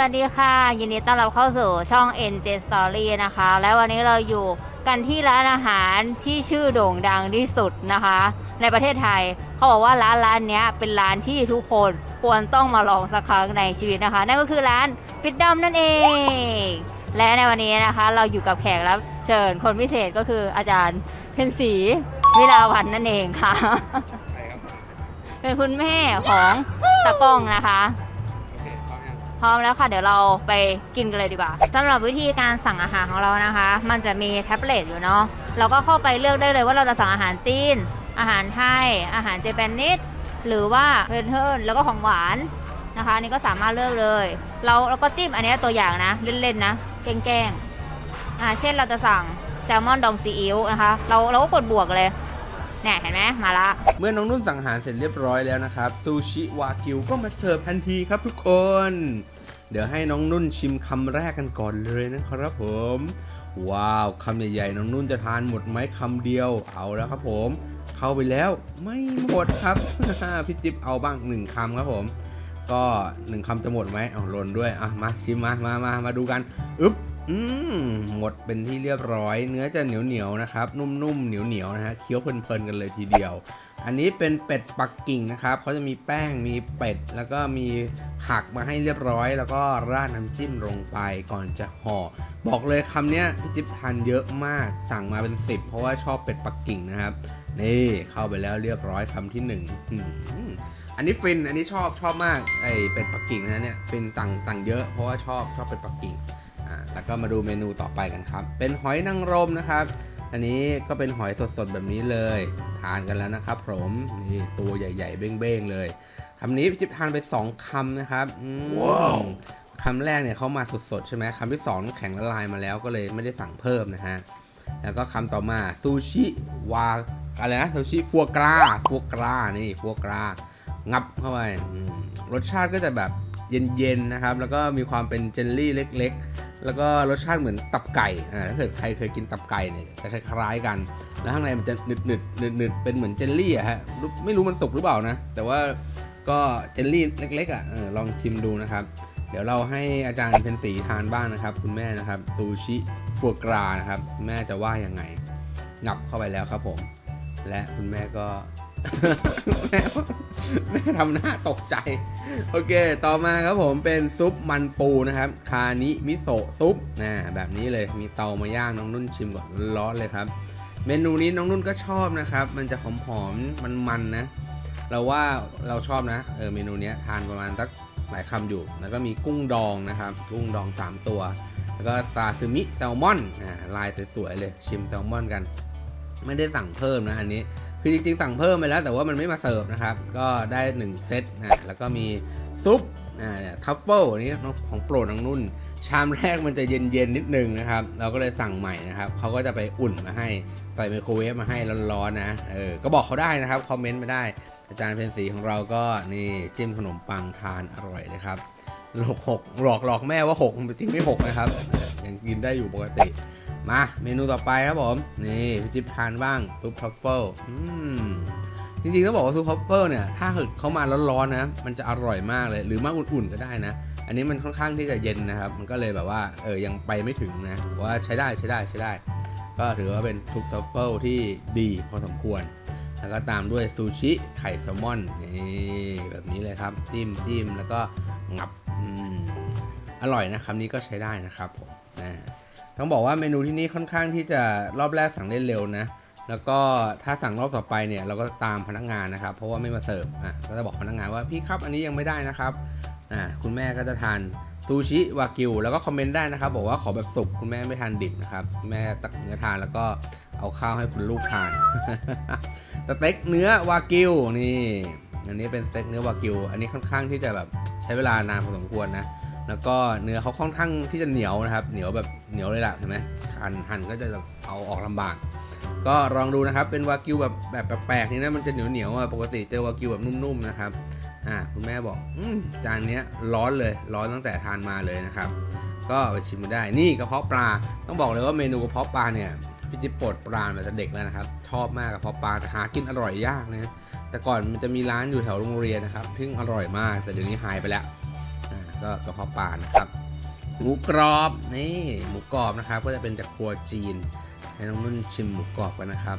วัสดีค่ะ ยินดีต้อนรับเข้าสู่ช่อง NJ Story นะคะ และวันนี้เราอยู่กันที่ร้านอาหารที่ชื่อโด่งดังที่สุดนะคะ ในประเทศไทยเขาบอกว่าร้านร้านเนี้ยเป็นร้านที่ทุกคนควรต้องมาลองสักครั้งในชีวิตนะคะ นั่นก็คือร้านปิดดำนั่นเอง และในวันนี้นะคะ เราอยู่กับแขกรับเชิญคนพิเศษก็คืออาจารย์เพ็ญศรีวิลาวันนั่นเองค่ะใช่ครับเป็นคุณแม่ของตะกล้องนะคะโอเค พร้อมแล้วค่ะเดี๋ยวเราไปกินกันเลยดีกว่าสำหรับวิธีการสั่งอาหารของเรานะคะ มันจะมีแท็บเล็ตอยู่เนาะเราก็เข้าไปเลือกได้เลยว่าเราจะสั่งอาหารจีน อาหารไทย อาหารเจแปนนิสหรือว่าเพนเทิร์นแล้วก็ของหวานนะคะนนี่ก็สามารถเลือกเลย เราเราก็จิ้มอันนี้ตัวอย่างนะเล่นๆนะแกล้งๆอ่าเช่นเราจะสั่งแซลมอนดองซีอิ๊วนะคะ เราเราก็กดบวกเลย เนี่ยเห็นไหมมาละ เมื่อน้องนุ่นสั่งอาหารเสร็จเรียบร้อยแล้วนะครับซูชิวากิวก็มาเสิร์ฟทันทีครับทุกคน เดี๋ยวให้น้องนุ่นชิมคำแรกกันก่อนเลยนะครับผม ว้าวคำใหญ่ๆน้องนุ่นจะทานหมดไหมคำเดียวเอาแล้วครับผม เข้าไปแล้วไม่หมดครับ พี่จิ๊บเอาบ้างหนึ่งคำครับผม ก็หนึ่งคำจะหมดไหมเอาหล่นด้วยอะมาชิมมามามามาดูกันอึ๊บ อืมหมดเป็นที่เรียบร้อย เนื้อจะเหนียวเหนียวๆนะครับ นุ่มๆเหนียวเหนียวๆนะฮะเคี้ยวเพลินๆกันเลยทีเดียว อันนี้เป็นเป็ดปักกิ่งนะครับเขาจะมีแป้งมีเป็ด แล้วก็มีผักมาให้เรียบร้อย แล้วก็ราดน้ำจิ้มลงไปก่อนจะห่อ บอกเลยคำเนี้ยพี่จิ๊บทานเยอะมากสั่งมาเป็น 10 เพราะว่าชอบเป็ดปักกิ่งนะครับนี่เข้าไปแล้วเรียบร้อยคำที่หนึ่งอันนี้ฟินอันนี้ชอบชอบมากไอเป็ดปักกิ่งนะเนี่ยฟินสั่งสั่งเยอะเพราะว่าชอบชอบเป็ดปักกิ่ง แล้วก็มาดูเมนูต่อไปกันครับ เป็นหอยนางรมนะครับ อันนี้ก็เป็นหอยสดๆแบบนี้เลย ทานกันแล้วนะครับผมนี่ตัวใหญ่ ๆ เบ้งๆเลยคำนี้พี่จิ๊บทานไป 2คำนะครับอืมคำแรกเนี่ยเขามาสดๆใช่ไหมคำที่สองน้ำแข็งละลายมาแล้วก็เลยไม่ได้สั่งเพิ่มนะฮะแล้วก็คำต่อมาซูชิวาอะไรนะซูชิฟัวกราฟัวกรานี่ฟัวกรางับเข้าไปอืมรสชาติก็จะแบบเย็นๆนะครับ แล้วก็มีความเป็นเจลลี่เล็กๆ แล้วก็รสชาติเหมือนตับไก่อ่าถ้าเกิดใครเคยกินตับไก่เนี่ยจะคล้ายๆกัน แล้วข้างในมันจะหนึดหนึดหนึดหนึดเป็นเหมือนเจลลี่อะฮะไม่รู้มันสุกหรือเปล่านะ แต่ว่าก็เจลลี่เล็กๆอะเออลองชิมดูนะครับ เดี๋ยวเราให้อาจารย์เพนสีทานบ้างนะครับ คุณแม่นะครับซูชิฟัวกรานะครับแม่จะว่ายังไงงับเข้าไปแล้วครับผม และคุณแม่ก็ แม่แม่ทำหน้าตกใจ โอเค ต่อมาครับผมเป็นซุปมันปูนะครับ คานิมิโซะซุปนะแบบนี้เลยมีเตามาย่างน้องนุ่นชิมก่อนร้อนเลยครับ เมนูนี้น้องนุ่นก็ชอบนะครับ มันจะหอมๆมันๆนะ เราว่าเราชอบนะเออเมนูเนี้ยทานประมาณสักหลายคำอยู่ แล้วก็มีกุ้งดองนะครับ กุ้งดอง3ตัว แล้วก็ซาซิมิแซลมอนอ่าลายสวยๆเลยชิมแซลมอนกัน ไม่ได้สั่งเพิ่มนะอันนี้ คือจริงๆสั่งเพิ่มไปแล้วแต่ว่ามันไม่มาเสิร์ฟนะครับ ก็ได้ 1 เซตนะแล้วก็มีซุปอ่าเนี่ยทัฟเฟิลนี้ของโปรดน้องนุ่น ชามแรกมันจะเย็นๆนิดนึงนะครับ เราก็เลยสั่งใหม่นะครับเขาก็จะไปอุ่นมาให้ใส่ไมโครเวฟมาให้ร้อนๆนะเออก็บอกเขาได้นะครับคอมเมนต์มาได้ อาจารย์เพนสีของเราก็นี่จิ้มขนมปังทานอร่อยเลยครับหลอกหกหลอกหลอกแม่ว่าหกจริงไม่หกนะครับยังกินได้อยู่ปกติ มาเมนูต่อไปครับผม นี่พี่จิ๊บทานบ้างซุปทัฟเฟิลจริงๆต้องบอกว่าซุปทัฟเฟิลเนี่ยถ้าเกิดเขามาร้อนๆนะมันจะอร่อยมากเลยหรือมาอุ่นๆก็ได้นะ อันนี้มันค่อนข้างที่จะเย็นนะครับ มันก็เลยแบบว่าเออยังไปไม่ถึงนะว่าใช้ได้ใช้ได้ใช้ได้ ก็ถือว่าเป็นซุปทัฟเฟิลที่ดีพอสมควร แล้วก็ตามด้วยซูชิไข่แซลมอนนี่แบบนี้เลยครับจิ้มจิ้มแล้วก็งับออร่อยนะคำนี้ก็ใช้ได้นะครับผมนะ ต้องบอกว่าเมนูที่นี่ค่อนข้างที่จะรอบแรกสั่งได้เร็วนะ แล้วก็ถ้าสั่งรอบต่อไปเนี่ยเราก็ตามพนักงานนะครับ เพราะว่าไม่มาเสิร์ฟอะก็จะบอกพนักงานว่าพี่ครับอันนี้ยังไม่ได้นะครับอ่าคุณแม่ก็จะทานซูชิวากิวแล้วก็คอมเมนต์ได้นะครับ บอกว่าขอแบบสุกคุณแม่ไม่ทานดิบนะครับแม่ตักเนื้อทานแล้วก็เอาข้าวให้คุณลูกทานสเต็กเนื้อวากิวนี่อันนี้เป็นสเต็กเนื้อวากิว อันนี้ค่อนข้างที่จะแบบใช้เวลานานพอสมควรนะ แล้วก็เนื้อเขาค่อนข้างที่จะเหนียวนะครับ เหนียวแบบเหนียวเลยล่ะเห็นไหมหั่นหั่นก็จะเอาออกลำบาก ก็ลองดูนะครับ เป็นวากิวแบบแบบแปลกๆนี่นะมันจะเหนียวเหนียวอะปกติเจอวากิวแบบนุ่มๆนะครับอ่าคุณแม่บอกอืมจานนี้ร้อนเลยร้อนตั้งแต่ทานมาเลยนะครับ ก็ไปชิมกันได้นี่กระเพาะปลาต้องบอกเลยว่าเมนูกระเพาะปลาเนี่ยพี่จิ๊บโปรดปลามาแต่เด็กแล้วนะครับ ชอบมากกระเพาะปลาแต่หากินอร่อยยากนะแต่ก่อนมันจะมีร้านอยู่แถวโรงเรียนนะครับซึ่งอร่อยมากแต่เดี๋ยวนี้หายไปแล้ว ก็กระเพาะปลานะครับหมูกรอบนี่หมูกรอบนะครับ ก็จะเป็นจากครัวจีน ให้น้องนุ่นชิมหมูกรอบกันนะครับ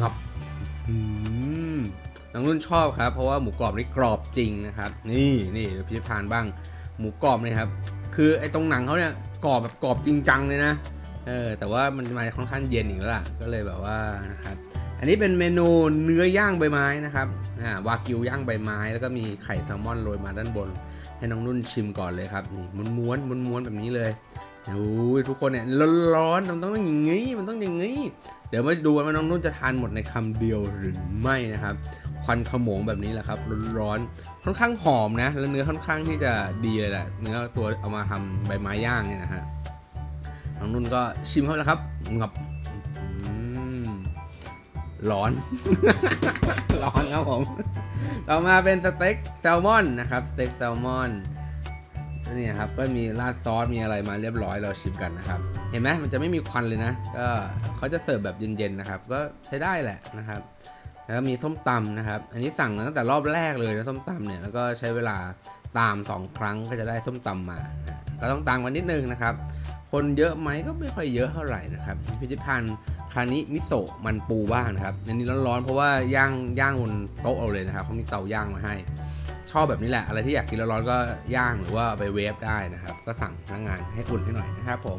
งับอืมน้องนุ่นชอบครับ เพราะว่าหมูกรอบนี่กรอบจริงนะครับ นี่นี่เดี๋ยวพี่จะทานบ้าง หมูกรอบเนี่ยครับ คือไอ้ตรงหนังเขาเนี่ยกรอบแบบกรอบจริงจังเลยนะเออแต่ว่ามันมาค่อนข้างเย็นอีกแล้วล่ะก็เลยแบบว่านะครับ อันนี้เป็นเมนูเนื้อย่างใบไม้นะครับอ่าวากิวย่างใบไม้ แล้วก็มีไข่แซลมอนโรยมาด้านบน ให้น้องนุ่นชิมก่อนเลยครับนี่ม้วนม้วนม้วนๆแบบนี้เลยโอ้ยทุกคนเนี่ยร้อนๆมันต้องอย่างงี้มันต้องอย่างงี้ เดี๋ยวมาดูว่าน้องนุ่นจะทานหมดในคำเดียวหรือไม่นะครับควันขโมงแบบนี้แหละครับร้อนๆค่อนข้างหอมนะ แล้วเนื้อค่อนข้างที่จะดีเลยแหละเนื้อตัวเอามาทำใบไม้ย่างเนี่ยนะฮะน้องนุ่นก็ชิมเข้าแล้วครับงับ ร้อน ร้อนครับผม ต่อมาเป็นสเต็กแซลมอนนะครับสเต็กแซลมอนนี่ครับก็มีราดซอสมีอะไรมาเรียบร้อยเราชิมกันนะครับ เห็นไหมมันจะไม่มีควันเลยนะ ก็เขาจะเสิร์ฟแบบเย็นๆนะครับ ก็ใช้ได้แหละนะครับ แล้วมีส้มตำนะครับ อันนี้สั่งมาตั้งแต่รอบแรกเลยนะส้มตำเนี่ยแล้วก็ใช้เวลาตามสองครั้งก็จะได้ส้มตำมานะก็ต้องตามกันนิดนึงนะครับ คนเยอะไหมก็ไม่ค่อยเยอะเท่าไหร่นะครับพิจิตพันธ์ คานิมิโซะมันปูบ้างนะครับอันนี้ร้อนๆเพราะว่าย่างย่างบนโต๊ะเอาเลยนะครับเขามีเตาย่างมาให้ ชอบแบบนี้แหละอะไรที่อยากกินร้อนๆก็ย่างหรือว่าไปเวฟได้นะครับ ก็สั่งพนักงานให้อุ่นให้หน่อยนะครับผม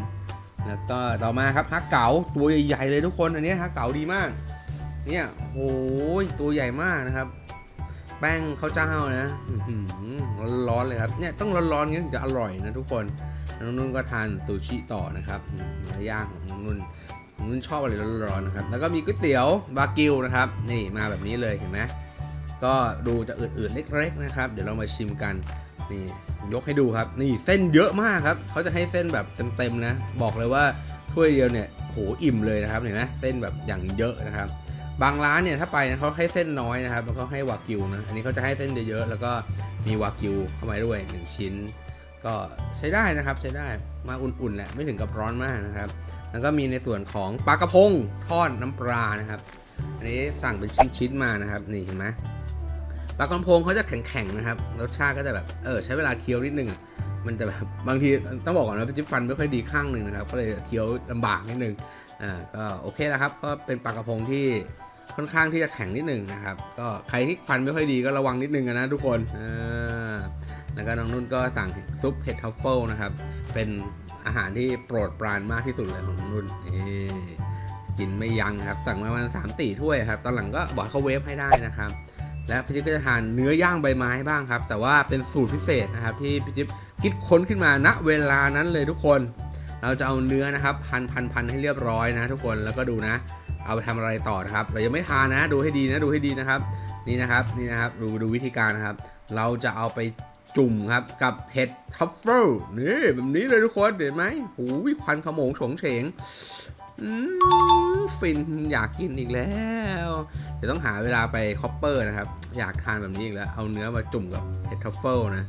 แล้วก็ต่อมาครับฮักเก๋าตัวใหญ่ๆเลยทุกคนอันนี้ฮักเก๋าดีมาก เนี่ยโอ้ยตัวใหญ่มากนะครับ แป้งข้าวเจ้านะร้อนๆเลยครับเนี่ยต้องร้อนๆงี้ถึงจะอร่อยนะทุกคนนุ่นก็ทานซูชิต่อนะครับเนื้อย่างของน้องนุ่ นน้นชอบอะไรร้อนๆนะครับ แล้วก็มีก๋วยเตี๋ยวบากิวนะครับ นี่มาแบบนี้เลยเห็นไหมก็ดูจะอืดๆเล็กๆนะครับ เดี๋ยวเรามาชิมกันนี่ยกให้ดูครับ นี่เส้นเยอะมากครับเขาจะให้เส้นแบบเต็มๆนะ บอกเลยว่าถ้วยเดียวเนี่ยโหอิ่มเลยนะครับเห็นไหมเส้นแบบอย่างเยอะนะครับ บางร้านเนี่ยถ้าไปนะเขาให้เส้นน้อยนะครับแล้วก็ให้วากิวนะอันนี้เขาจะให้เส้นเยอะๆแล้วก็มีวากิวเข้ามาด้วย 1 ชิ้น ก็ใช้ได้นะครับใช้ได้มาอุ่นๆแหละไม่ถึงกับร้อนมากนะครับ แล้วก็มีในส่วนของปลากระพงทอดน้ำปลานะครับ อันนี้สั่งเป็นชิ้นๆมานะครับนี่เห็นไหมปลากระพงเขาจะแข็งๆนะครับรสชาติก็จะแบบเออใช้เวลาเคี้ยวนิดนึงมันจะแบบบางทีต้องบอกก่อนนะจิ๊บฟันไม่ค่อยดีข้างหนึ่งนะครับก็เลยเคี้ยวลำบากนิดนึงอ่าก็โอเคแล้วครับก็เป็นปลากระพงที่ค่อนข้างที่จะแข็งนิดหนึ่งนะครับ ก็ใครที่ฟันไม่ค่อยดีก็ระวังนิดนึงนะทุกคนอ่า แล้วก็น้องนุ่นก็สั่งซุปเห็ดทัฟเฟิลนะครับ เป็นอาหารที่โปรดปรานมากที่สุดเลยของนุ่นนี่กินไม่ยั้งครับ สั่งมาประมาณสามสี่ถ้วยครับ ตอนหลังก็บอกเขาเวฟให้ได้นะครับ และพี่จิ๊บก็จะทานเนื้อย่างใบไม้บ้างครับ แต่ว่าเป็นสูตรพิเศษนะครับ ที่พี่จิ๊บคิดค้นขึ้นมาณเวลานั้นเลยทุกคน เราจะเอาเนื้อนะครับ พันพันพันให้เรียบร้อยนะ ทุกคนแล้วก็ดูนะ เอาไปทำอะไรต่อนะครับ เรายังไม่ทานนะ ดูให้ดีนะดูให้ดีนะครับ นี่นะครับนี่นะครับ ดูดูวิธีการนะครับ เราจะเอาไป จุ่มครับกับเห็ดทัฟเฟิลนี่แบบนี้เลยทุกคนเห็นไหมหูวิควันขโมงโฉงเฉงฟินอยากกินอีกแล้ว เดี๋ยวต้องหาเวลาไปคอปเปอร์นะครับ อยากทานแบบนี้อีกแล้ว เอาเนื้อมาจุ่มกับเห็ดทัฟเฟิลนะ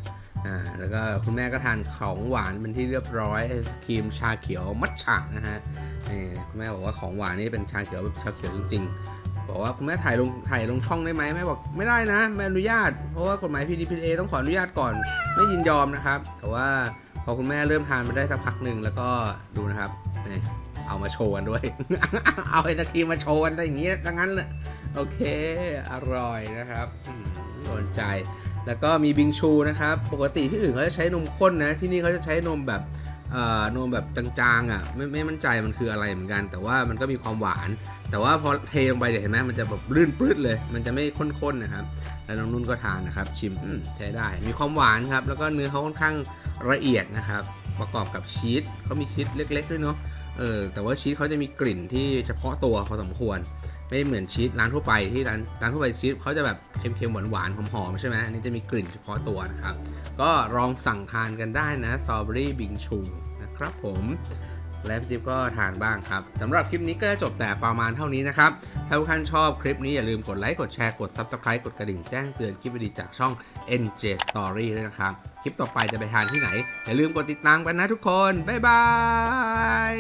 อ่าแล้วก็คุณแม่ก็ทานของหวานเป็นที่เรียบร้อยครีมชาเขียวมัทฉะนะฮะนี่คุณแม่บอกว่าของหวานนี่เป็นชาเขียวแบบชาเขียวจริงๆ บอกว่าคุณแม่ถ่ายลงถ่ายลงช่องได้ไหมแม่บอกไม่ได้นะไม่อนุญาต เพราะว่ากฎหมาย PDPA ต้องขออนุญาตก่อน ไม่ยินยอมนะครับ แต่ว่าพอคุณแม่เริ่มทานมาได้สักพักหนึ่งแล้วก็ดูนะครับนี่เอามาโชว์กันด้วย เอาไอศครีมมาโชว์กันได้อย่างเงี้ยดังนั้นเลยโอเค อร่อยนะครับโดนใจ แล้วก็มีบิงชูนะครับ ปกติที่อื่นเขาจะใช้นมข้นนะ ที่นี่เขาจะใช้นมแบบ นมแบบจางๆอะไม่ไม่มั่นใจมันคืออะไรเหมือนกัน แต่ว่ามันก็มีความหวาน แต่ว่าพอเทลงไปเนี่ยเห็นไหมมันจะแบบลื่นปลื้ดเลย มันจะไม่ข้นๆนะครับ แล้วน้องนุ่นก็ทานนะครับ ชิมอืมใช้ได้ มีความหวานครับ แล้วก็เนื้อเขาค่อนข้างละเอียดนะครับ ประกอบกับชีสเขามีชีสเล็ก ๆ ด้วยเนาะเออแต่ว่าชีสเขาจะมีกลิ่นที่เฉพาะตัวพอสมควร ไม่เหมือนชีสร้านทั่วไปที่ร้านร้านทั่วไปชีสเขาจะแบบเค็มๆหวานๆหอมๆใช่ไหมอันนี้จะมีกลิ่นเฉพาะตัวนะครับ ก็ลองสั่งทานกันได้นะสตรอเบอรี่บิงชูนะครับผมและพี่จิ๊บก็ทานบ้างครับสำหรับคลิปนี้ก็จะจบแต่ประมาณเท่านี้นะครับ ถ้าทุกท่านชอบคลิปนี้อย่าลืมกดไลค์กดแชร์กด Subscribe กดกระดิ่งแจ้งเตือนคลิปดีจากช่อง NJ Story ด้วยนะครับ คลิปต่อไปจะไปทานที่ไหน อย่าลืมกดติดตามกันนะทุกคน บ๊ายบาย